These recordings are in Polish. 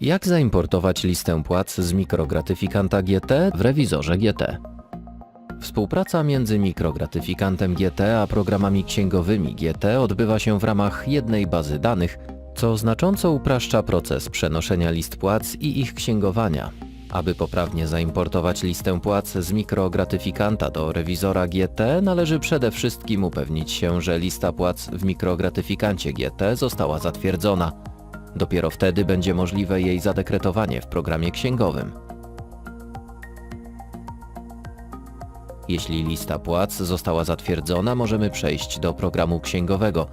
Jak zaimportować listę płac z mikrogratyfikanta GT w rewizorze GT? Współpraca między mikrogratyfikantem GT a programami księgowymi GT odbywa się w ramach jednej bazy danych, co znacząco upraszcza proces przenoszenia list płac i ich księgowania. Aby poprawnie zaimportować listę płac z mikrogratyfikanta do rewizora GT, należy przede wszystkim upewnić się, że lista płac w mikrogratyfikancie GT została zatwierdzona. Dopiero wtedy będzie możliwe jej zadekretowanie w programie księgowym. Jeśli lista płac została zatwierdzona, możemy przejść do programu księgowego.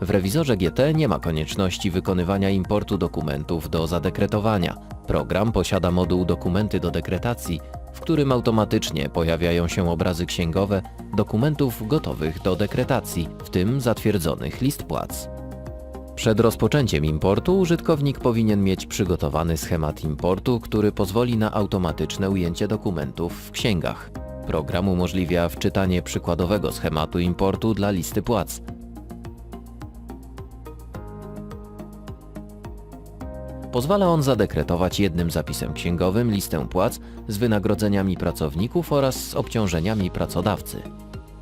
W rewizorze GT nie ma konieczności wykonywania importu dokumentów do zadekretowania. Program posiada moduł Dokumenty do dekretacji, w którym automatycznie pojawiają się obrazy księgowe dokumentów gotowych do dekretacji, w tym zatwierdzonych list płac. Przed rozpoczęciem importu użytkownik powinien mieć przygotowany schemat importu, który pozwoli na automatyczne ujęcie dokumentów w księgach. Program umożliwia wczytanie przykładowego schematu importu dla listy płac. Pozwala on zadekretować jednym zapisem księgowym listę płac z wynagrodzeniami pracowników oraz z obciążeniami pracodawcy.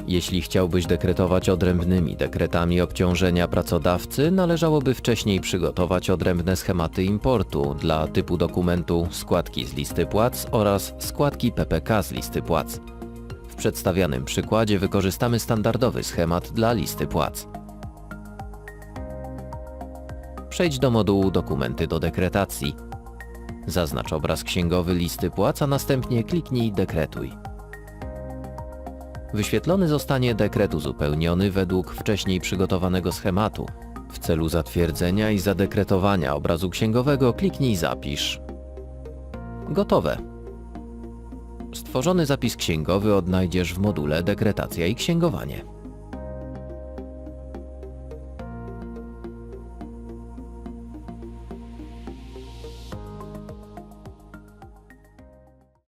Jeśli chciałbyś dekretować odrębnymi dekretami obciążenia pracodawcy, należałoby wcześniej przygotować odrębne schematy importu dla typu dokumentu składki z listy płac oraz składki PPK z listy płac. W przedstawianym przykładzie wykorzystamy standardowy schemat dla listy płac. Przejdź do modułu Dokumenty do dekretacji. Zaznacz obraz księgowy listy płac, a następnie kliknij Dekretuj. Wyświetlony zostanie dekret uzupełniony według wcześniej przygotowanego schematu. W celu zatwierdzenia i zadekretowania obrazu księgowego kliknij Zapisz. Gotowe. Stworzony zapis księgowy odnajdziesz w module Dekretacja i księgowanie.